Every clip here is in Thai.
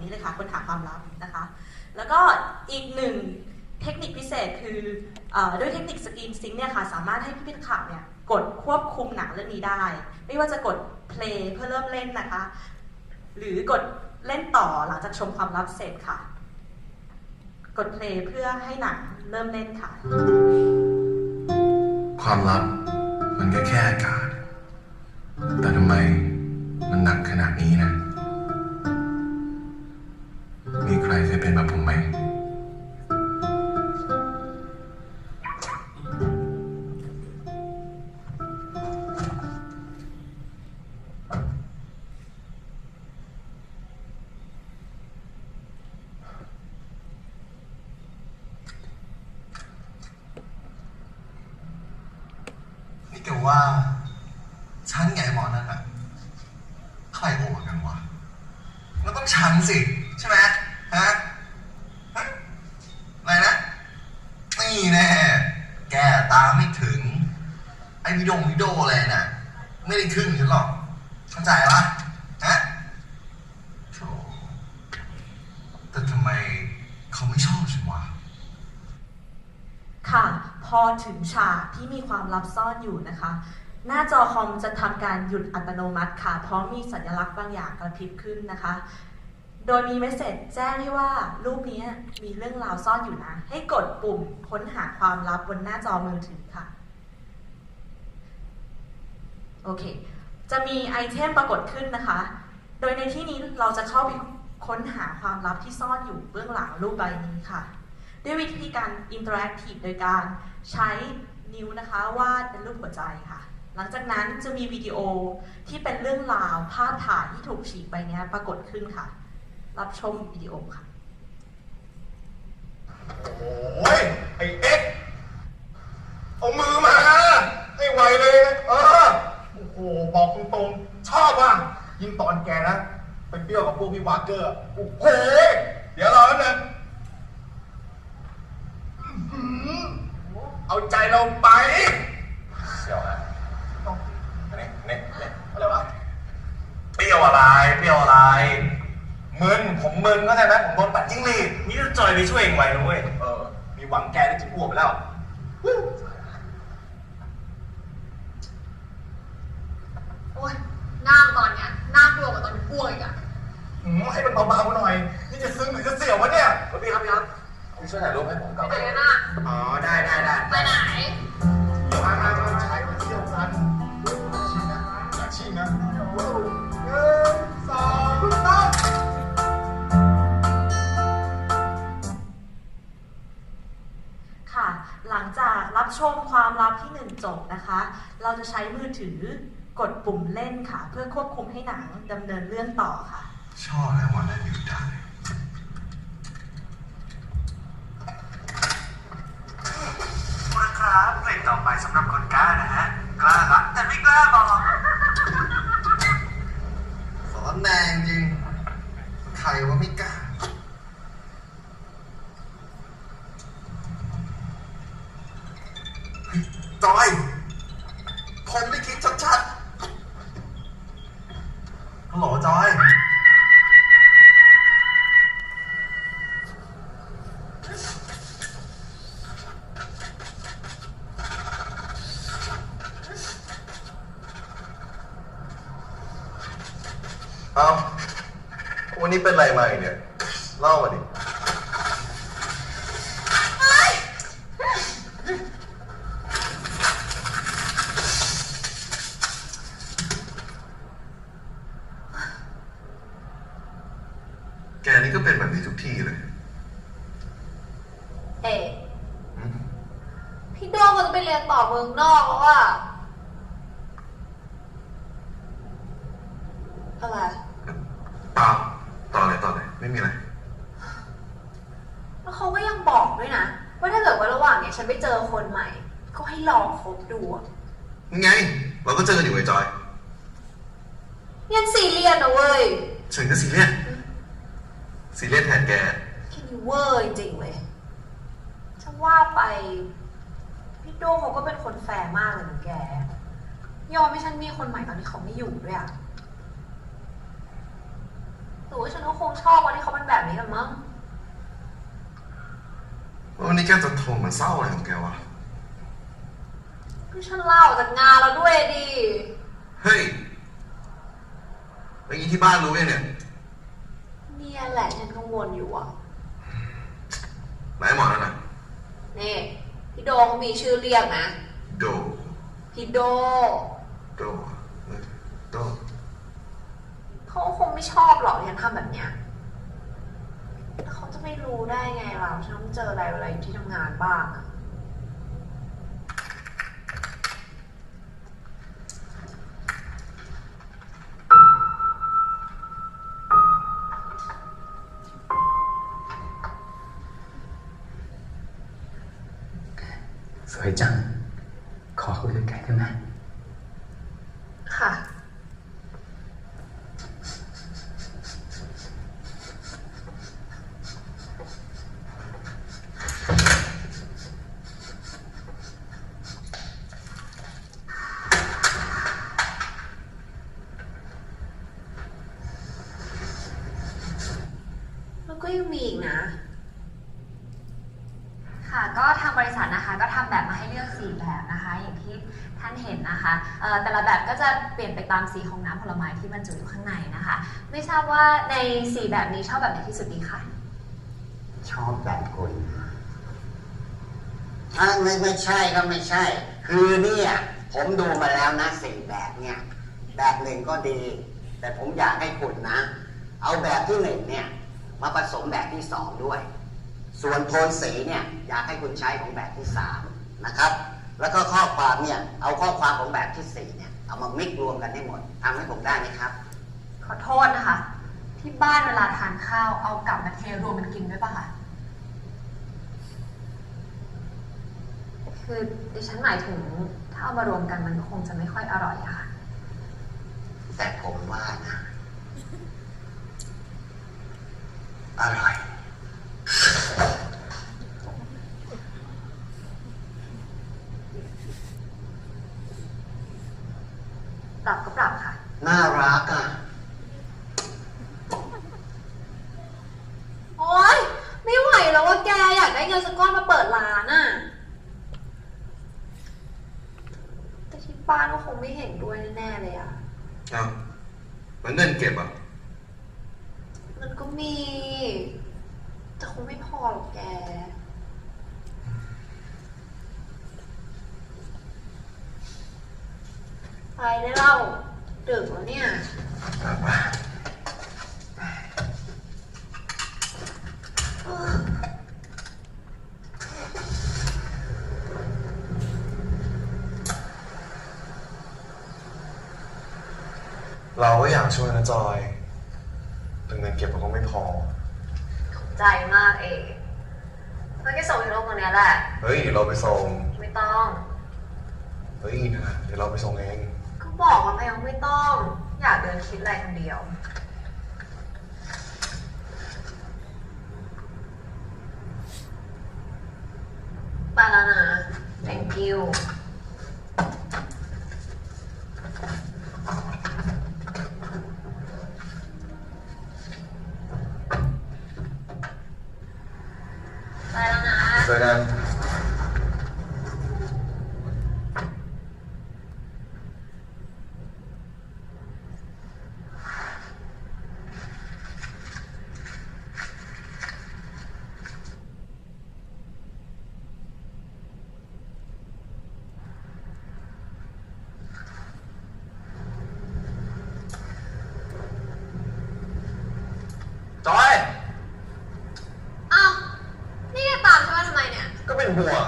นี้เลยค่ะค้นหาความลับนะคะ แล้วก็อีกหนึ่งเทคนิคพิเศษคืออด้วยเทคนิคสกรีนซิงเนี่ยค่ะสามารถให้พี่พิทักษ์เนี่ยกดควบคุมหนังเรื่องนี้ได้ ไม่ว่าจะกดเพลย์เพื่อเริ่มเล่นนะคะ หรือกดเล่นต่อหลังจากชมความลับเสร็จค่ะ กดเพลย์เพื่อให้หนังเริ่มเล่นค่ะ ความลับมันก็แค่อากาศแต่ทำไมมันหนักขนาดนี้นะ มีใครเคยเป็นแบบผมไหม นี่แกว่า ฉันไงหมอนั่นอะใครโหดกันวะ มันต้องฉันสิ ใช่ไหมฮะฮะอะไรนะ นี่แน่ แกตามไม่ถึง ไอ้วิดงวิดโออะไรน่ะ ไม่ได้ครึ่งฉันหรอกเข้าใจปะฮะโธ่แต่ทำไมเขาไม่ชอบฉันวะ ค่ะ พอถึงฉากที่มีความลับซ่อนอยู่นะคะ หน้าจอคอมจะทำการหยุดอัตโนมัติค่ะ เพราะมีสัญลักษณ์บางอย่างกระพริบขึ้นนะคะ โดยมีเมสเซจแจ้งให้ว่ารูปนี้มีเรื่องราวซ่อนอยู่นะ ให้กดปุ่มค้นหาความลับบนหน้าจอมือถือค่ะ โอเค จะมีไอเทมปรากฏขึ้นนะคะ โดยในที่นี้เราจะเข้าไปค้นหาความลับที่ซ่อนอยู่เบื้องหลังรูปใบนี้ค่ะ ด้วยวิธีการอินเตอร์แอคทีฟโดยการใช้นิ้วนะคะวาดเป็นรูปหัวใจค่ะ หลังจากนั้นจะมีวิดีโอที่เป็นเรื่องราวภาพถ่ายที่ถูกฉีกไปเนี้ยปรากฏขึ้นค่ะ รับชมวิดีโอค่ะ โอ้ยไอเอ็กเอามือมาให้ไวเลย เออ โอ้โหบอกตรงๆชอบอะยิ่งตอนแกนะไปเปรี้ยวกับพวกพี่วากเกอร์โอ้โหเดี๋ยวรอแป๊บนึงอื้อหือเอาใจเราไปเดี๋ยวนะนี่นี่นี่อะไรวะเปรี้ยวอะไร เปรี้ยวอะไร มึน ผมมึนก็ได้ไหมผมโดนปัดจิ้งหรีดนี่จะจอยไปช่วยเองไว้นะเว้ย เออ มีหวังแกได้จะอ้วกไปแล้ว โอ๊ยนั่งตอนเนี้ยน่ากลัวกว่าตอนอ้วกอีกอะอืมให้มันเบาๆหน่อย นี่จะซึ้งหรือจะเสียววะเนี่ยพี่ครับพี่ครับพี่ช่วยถ่ายรูปให้ผมกับไปกันนะอ๋อ ได้ได้ได้ไปไหนเดี๋ยวมามามาใช้มาเที่ยวกันชิงนะอยากชิงนะหนึ่งสองสามค่ะ หลังจากรับชมความลับที่หนึ่งจบนะคะ เราจะใช้มือถือ กดปุ่มเล่นค่ะ เพื่อควบคุมให้หนังดำเนินเรื่องต่อค่ะชอบแล้ววันนั้นอยู่ได้มาครับเพลงต่อไปสำหรับคนกล้านะฮะ กล้ารักแต่ไม่กล้าบอกสอนแนงจริง ใครว่าไม่กล้า เป็นไรมาอีกเนี่ยามาดิ แกนี่ก็เป็นแบบนี้ทุกที่เลย เอ๊ะพี่โดงมันจะไปเรียนต่อเมืองนอกแล้วอะอะไร เปล่าต่อเลยต่อเลยไม่มีอะไร แล้วเขาก็ยังบอกด้วยนะ ว่าถ้าเกิดว่าระหว่างเนี้ยฉันไปเจอคนใหม่ ก็ให้ลองคบดูอะ ไง เราก็เจอกันอยู่ไอ้จอย ยังซีเรียสนะเว้ย ฉันก็ซีเรียสซีเรียสแทนแก แค่นี้เวอร์จริงๆเลยจะว่าไป พี่โดงเขาก็เป็นคนแฟร์มากเลยนะแก ยอมให้ฉันมีคนใหม่ตอนที่เขาไม่อยู่ด้วยอะรือว่าฉันก็คงชอบวันที่เขาเป็นแบบนี้กันมั้ง วันนี้แกจะโทรมาเศร้าอะไรของแกวะ ก็ฉันเล่าออกจากงานแล้วด้วยดิเฮ้ยแล้วงี้ที่บ้านรู้ยังเนี่ย เนี่ยแหละฉันกังวลอยู่อะไหนหมอนั่นน่ะนี่ พี่โดเขามีชื่อเรียกนะ โด พี่โด โดเออโดเขาคงไม่ชอบหรอกที่ฉันทำแบบเนี้ยแต่เขาจะไม่รู้ได้ไงเราฉันต้องเจออะไรอะไรที่ทำงานบ้างอะ สวยจัง ขอคุยกับแกได้ไหม ค่ะ แล้วก็ยังมีอีกนะ ค่ะก็ทางบริษัทนะคะก็ทำแบบมาให้เลือกสีแบบนะคะ อย่างที่ท่านเห็ นะคะแต่ละแบบก็จะเปลี่ยนไปตามสีของน้ำผลไม้ที่บรรจุอยู่ข้างในนะคะ ไม่ทราบว่าในสีแบบนี้ชอบแบบไหนที่สุดดีคะชอบแบบคุณถ้าไม่ไม่ใช่ก็ไม่ใช่ คือเนี่ยผมดูมาแล้วนะสี่แบบเนี่ยแบบหนึ่งก็ดี แต่ผมอยากให้คุณนะ เอาแบบที่หนึ่งเนี่ยมาผสมแบบที่สองด้วย ส่วนโทนสีเนี่ยอยากให้คุณใช้ของแบบที่สามนะครับ แล้วก็ข้อความเนี่ย เอาข้อความของแบบที่สี่เนี่ย เอามามิกรวมกันให้หมดทำให้ผมได้ไหมครับ ขอโทษนะคะ ที่บ้านเวลาทานข้าวเอากลับมาเทรวมกันกินด้วยปะคะคือดิฉันหมายถึงถ้าเอามารวมกันมันก็คงจะไม่ค่อยอร่อยอะค่ะแต่ผมว่านะ อร่อย ปรับก็ปรับค่ะ น่ารักอะ โอ๊ย ไม่ไหวแล้วว่าแกอยากได้เงินสักก้อนมาเปิดร้านอะแต่ที่บ้านก็คงไม่เห็นด้วยแน่ๆเลยอะ เอ้าแล้วเงินเก็บอะ มันก็มี แต่คงไม่พอหรอกแก ไปได้เล่าดึกแล้วเนี่ย เราก็อยากช่วยนะจอยแต่เงินเก็บมันก็ไม่พอใจมากเองมันแค่ส่งให้โลกตรงเนี้ยแหละ เฮ้ยเราไปส่ง ไม่ต้อง เฮ้ยนะเดี๋ยวเราไปส่งเอง ก็บอกว่าไม่ต้องไม่ต้อง อยากเดินคิดอะไรคนเดียว ไปแล้วนะ thank you ไปแล้วนะ เจอกัน จอย อ้าว นี่แกตามฉันมาทำไม เ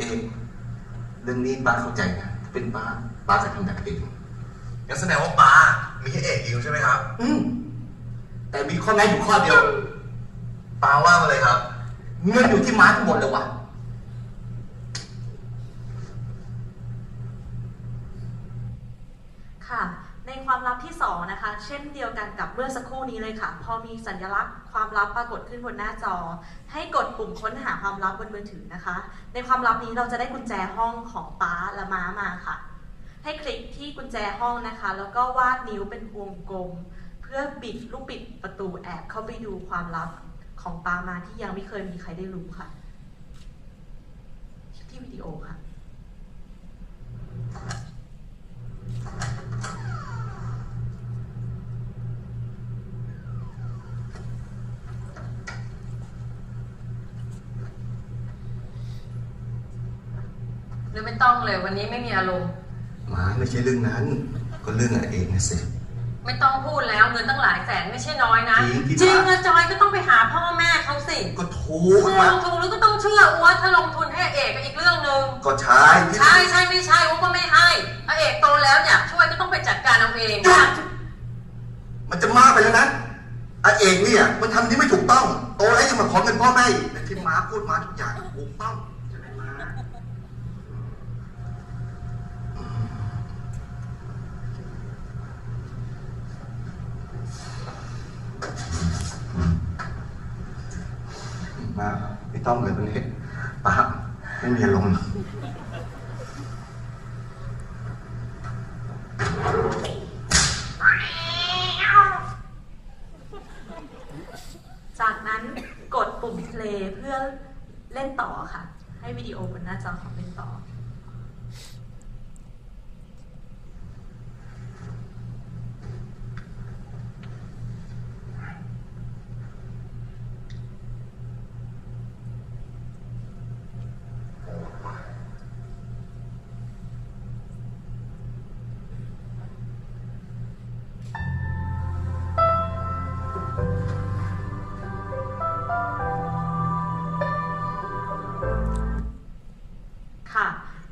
เองเรื่องนี้ป้าเข้าใจนะถ้าเป็นป้าป้าจะทำแบบเองงั้นแสดงว่าป้ามีแค่เอกยิวใช่ไหมครับ อืมแต่มีข้อแม้อยู่ข้อเดียวป้าว่ามาเลยครับ เงินอยู่ที่ม้าทั้งหมดเลยว่ะค่ะ ในความลับที่สองนะคะ เช่นเดียวกันกับเมื่อสักครู่นี้เลยค่ะ พอมีสัญลักษณ์ความลับปรากฏขึ้นบนหน้าจอ ให้กดปุ่มค้นหาความลับบนมือถือนะคะ ในความลับนี้เราจะได้กุญแจห้องของป้าและม้ามาค่ะ ให้คลิกที่กุญแจห้องนะคะ แล้วก็วาดนิ้วเป็นวงกลม เพื่อบิดลูกบิดประตูแอบเข้าไปดูความลับของป้ามาที่ยังไม่เคยมีใครได้รู้ค่ะที่วิดีโอค่ะ รือไม่ต้องเลยวันนี้ไม่มีอารมณ์หมาไม่ใช่เรื่องนั้น ก็เรื่องอะเองนะสิ ไม่ต้องพูดแล้วเงินตั้งหลายแสนไม่ใช่น้อยนะจริงพี่จริงบาสอะจอยก็ต้องไปหาพ่อแม่เขาสิก็ถูคืกอมาลงทุนแล้วก็ต้องเชื่ออ้วนถ้าลงทุนให้เอกก็อีกเรื่องหนึ่งก็ใช่พี่ใช่ใช่ไม่ใช่อ้วนก็ไม่ให้ถ้าเอกโตแล้วอยากช่วยก็ต้องไปจัดการเอาเองหยุดมันจะมากไปแล้วนะอาเอกเนี่ยมันทำนี่ไม่ถูกต้อง โตแล้วยังมาขอเงินพ่อแม่อีกแต่ที่ม้าพูดมาทุกอย่างถูกต้อง มาไม่ต้อมเลยตรงนี้ปะไม่มีลมณ์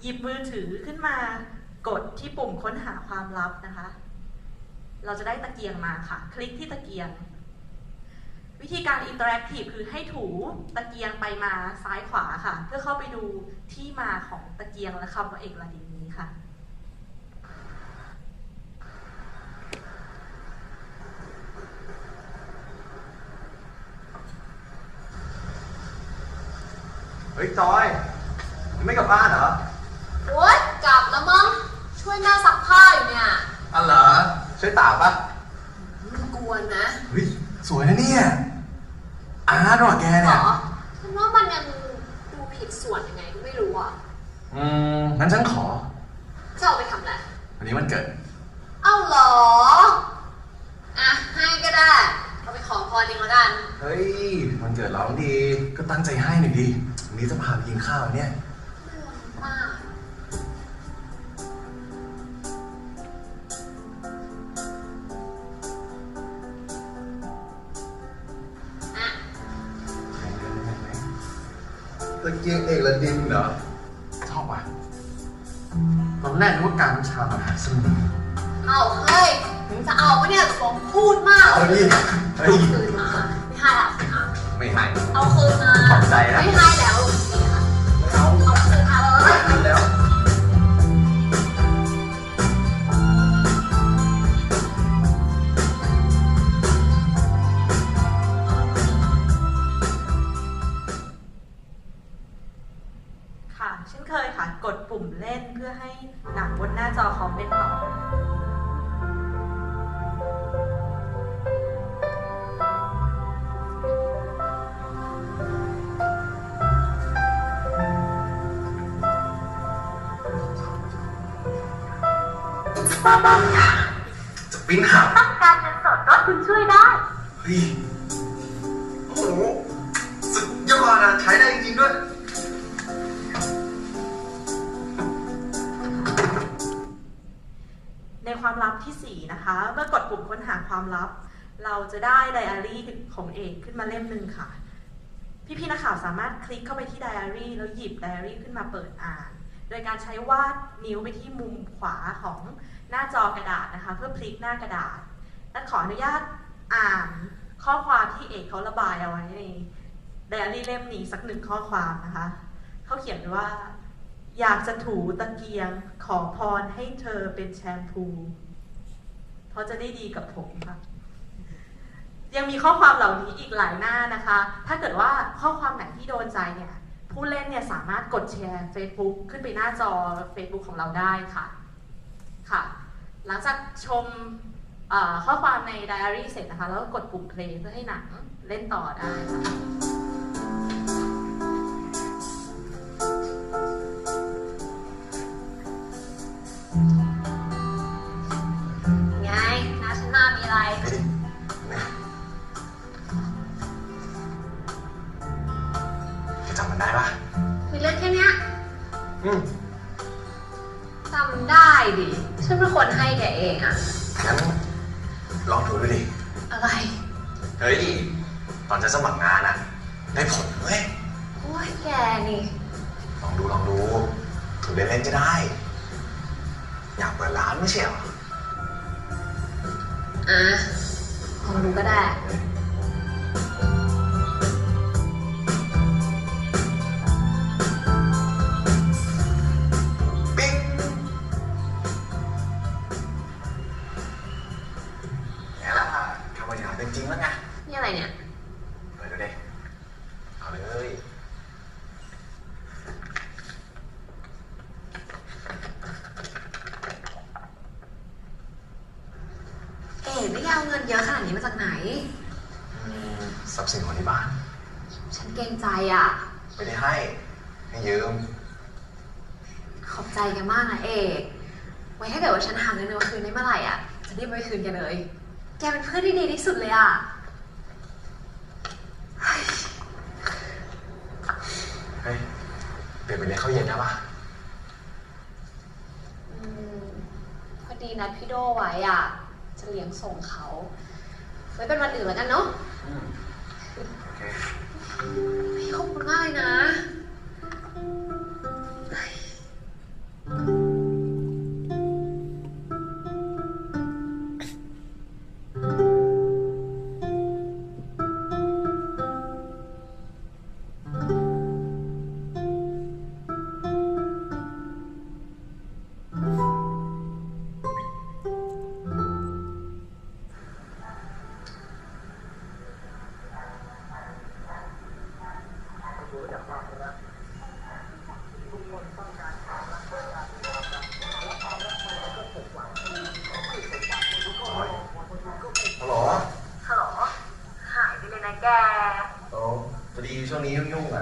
ยิบมือถือขึ้นมากดที่ปุ่มค้นหาความลับนะคะ เราจะได้ตะเกียงมาค่ะ คลิกที่ตะเกียง วิธีการอินเตอร์แอคทีฟคือให้ถูตะเกียงไปมาซ้ายขวาค่ะ เพื่อเข้าไปดูที่มาของตะเกียงและคำว่าเอกลาดินนี้ค่ะเฮ้ยจอย ไม่กลับบ้านเหรอ โอ๊ยกลับแล้วมั้ง ช่วยแม่ซักผ้าอยู่เนี่ยอ๋อเหรอช่วยตากปะกวนนะเฮ้ยสวยนะเนี่ยอาร์ตว่ะแกเหรเนี่ยอฉันว่ามันยังดูผิดส่วนยังไงก็ไม่รู้อะอืมงั้นฉันขอ จะเอาไปทำอะไรวันนี้มันเกิด เอ้าเหรอ อะ ให้ก็ได้ เอาไปขอพรเองแล้วกัน เฮ้ย มันเกิดเราดี ก็ตั้งใจให้หน่อยดีวันนี้จะพาไปกินข้าวเนี่ย เกียงเอกละดินเหรอชอบว่ะตอนแรกนึกว่าการชามหาสมุนเอาเฮ้ยถึงจะเอาปะเนี่ยผมพูดมากเอาดิเฮ้ยคืนมาไม่ให้ละไม่ให้เอาคืนมาขอบใจนะไม่ให้แล้ว ในความลับที่ 4 นะคะ เมื่อกดปุ่มค้นหาความลับ เราจะได้ไดอารี่ของเอกขึ้นมาเล่มหนึ่งค่ะ พี่ๆนักข่าวสามารถคลิกเข้าไปที่ไดอารี่แล้วหยิบไดอารี่ขึ้นมาเปิดอ่าน โดยการใช้วาดนิ้วไปที่มุมขวาของหน้าจอกระดาษนะคะ เพื่อพลิกหน้ากระดาษ และขออนุญาตอ่านข้อความที่เอกเขาระบายเอาไว้ในไดอารี่เล่มนี้สักหนึ่งข้อความนะคะ เขาเขียนว่า อยากจะถูตะเกียงขอพรให้เธอเป็นแชมพู เพราะจะได้ดีกับผมค่ะยังมีข้อความเหล่านี้อีกหลายหน้านะคะ ถ้าเกิดว่าข้อความไหนที่โดนใจเนี่ย ผู้เล่นเนี่ยสามารถกดแชร์ Facebook ขึ้นไปหน้าจอ Facebook ของเราได้ค่ะ ค่ะ หลังจากชมข้อความในไดอารี่เสร็จนะคะ แล้วก็กดปุ่ม play เพื่อให้หนังเล่นต่อได้ค่ะ ไปเลี้ยงข้าวเย็นได้ปะอืมพอดีนัดพี่โดไว้อะ จะเลี้ยงส่งเขา ไว้เป็นวันอื่นแล้วกันเนาะโอเคพี่ขอบคุณมากเลยนะ พอดีช่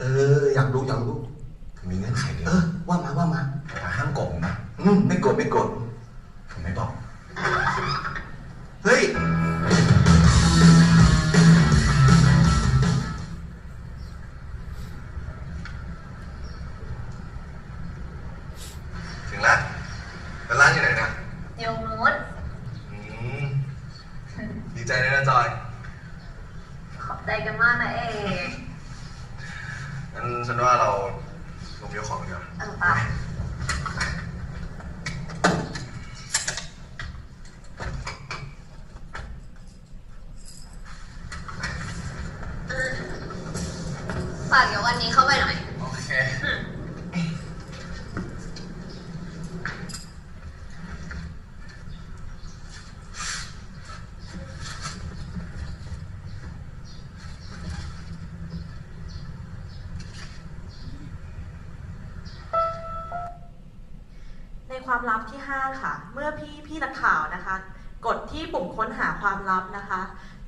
เหรอเออ อยากรู้อยากรู้ผมมีเงื่อนไขเดียเอวอว่ามาว่ามาแต่ห้ามโกงนะอืมไม่กดไม่กดผมไม่บอก ความลับที่ 5 ค่ะ เมื่อพี่พี่นักข่าวนะคะ กดที่ปุ่มค้นหาความลับนะคะ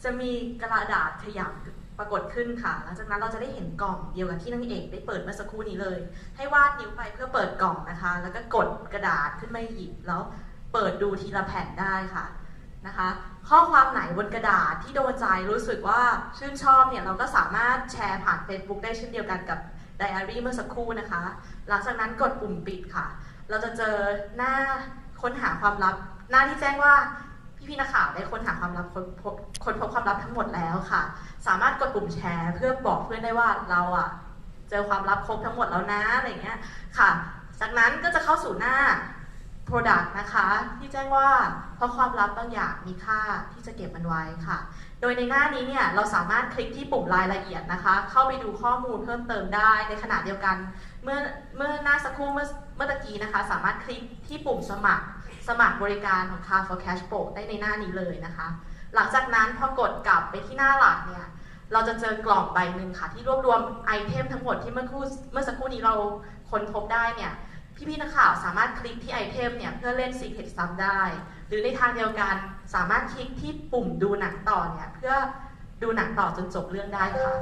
จะมีกระดาษขยับปรากฏขึ้นค่ะ หลังจากนั้นเราจะได้เห็นกล่องเดียวกับที่นางเอกได้เปิดเมื่อสักครู่นี้เลย ให้วาดนิ้วไปเพื่อเปิดกล่องนะคะ แล้วก็กดกระดาษขึ้นมาหยิบแล้วเปิดดูทีละแผ่นได้ค่ะนะคะ ข้อความไหนบนกระดาษที่โดนใจรู้สึกว่าชื่นชอบเนี่ยเราก็สามารถแชร์ผ่าน Facebook ได้เช่นเดียวกันกับไดอารี่เมื่อสักครู่นะคะ หลังจากนั้นกดปุ่มปิดค่ะ เราจะเจอหน้าค้นหาความลับ หน้าที่แจ้งว่าพี่ๆนักข่าวได้ค้นหาความลับค้นพบคนพบความลับทั้งหมดแล้วค่ะ สามารถกดปุ่มแชร์ เพื่อบอกเพื่อนได้ว่าเราอะเจอความลับครบทั้งหมดแล้วนะอะไรเงี้ยค่ะ จากนั้นก็จะเข้าสู่หน้า Product นะคะ ที่แจ้งว่าเพราะความลับบางอย่างมีค่าที่จะเก็บมันไว้ค่ะ โดยในหน้านี้เนี่ยเราสามารถคลิกที่ปุ่มรายละเอียดนะคะ เข้าไปดูข้อมูลเพิ่มเติมได้ในขณะเดียวกัน เมื่อเมื่อหน้าสักครู่เมื่อ มื่อตะกี้นะคะ สามารถคลิกที่ปุ่มสมัคร สมัครบริการของ Car for Cash Pro ได้ในหน้านี้เลยนะคะ หลังจากนั้นพอกดกลับไปที่หน้าหลักเนี่ย เราจะเจอกล่องใบหนึ่งค่ะ ที่รวบรวมไอเทมทั้งหมดที่เมื่อครู่เมื่อสักครู่นี้เราค้นพบได้เนี่ย พี่ๆนักข่าวสามารถคลิกที่ไอเทมเนี่ยเพื่อเล่น Secret ซ้ำได้ หรือในทางเดียวกันสามารถคลิกที่ปุ่มดูหนังต่อเนี่ยเพื่อดูหนังต่อจนจบเรื่องได้ค่ะ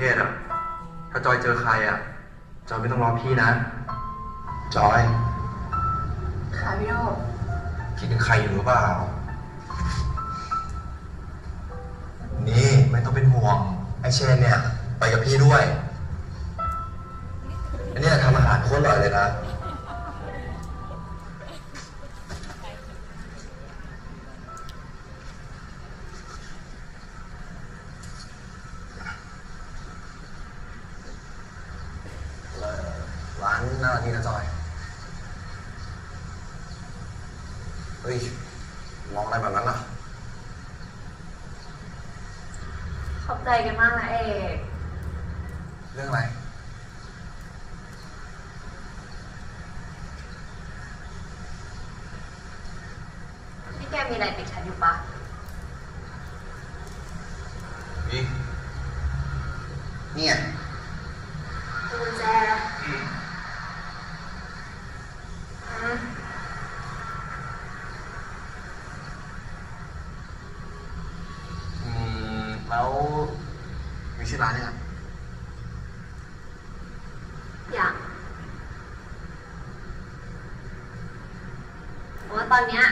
เรียนต่อต่างประเทศอะ ถ้าจอยเจอใครอะ จอยไม่ต้องรอพี่นะ จอย ค่ะพี่โดคิดถึงใครอยู่หรือเปล่า นี่ไม่ต้องเป็นห่วง ไอเชนเนี่ย ไปกับพี่ด้วย อันนี้ทำอาหารโคตรอร่อยเลยนะ ร้านน่ารักดีนะจอย เฮ้ย มองอะไรแบบนั้นล่ะ ขอบใจกันมากนะเอก เรื่องอะไร นี่แกมีอะไรติดฉันอยู่ปะ นี่นี่ไง กุญแจอืม อืม แล้ว มีชื่อร้านยังไงอย่างเพราะว่าตอนเนี้ย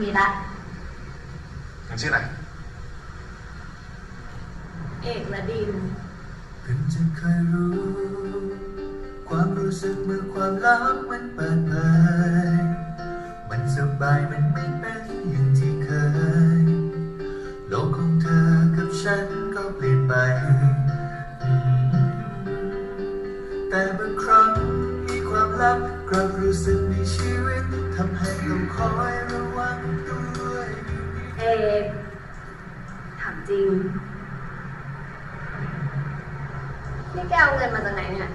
มีละ มันชื่ออะไรเอกและดิน เพิ่งจะเคยรู้ ความรู้สึกเมื่อความลับมันเปิดเผย มันสบายมันไม่เป็นอย่างที่เคย โลกของเธอกับฉันก็เปลี่ยนไป จริง นี่แกเอาเงินมาจากไหนเนี่ย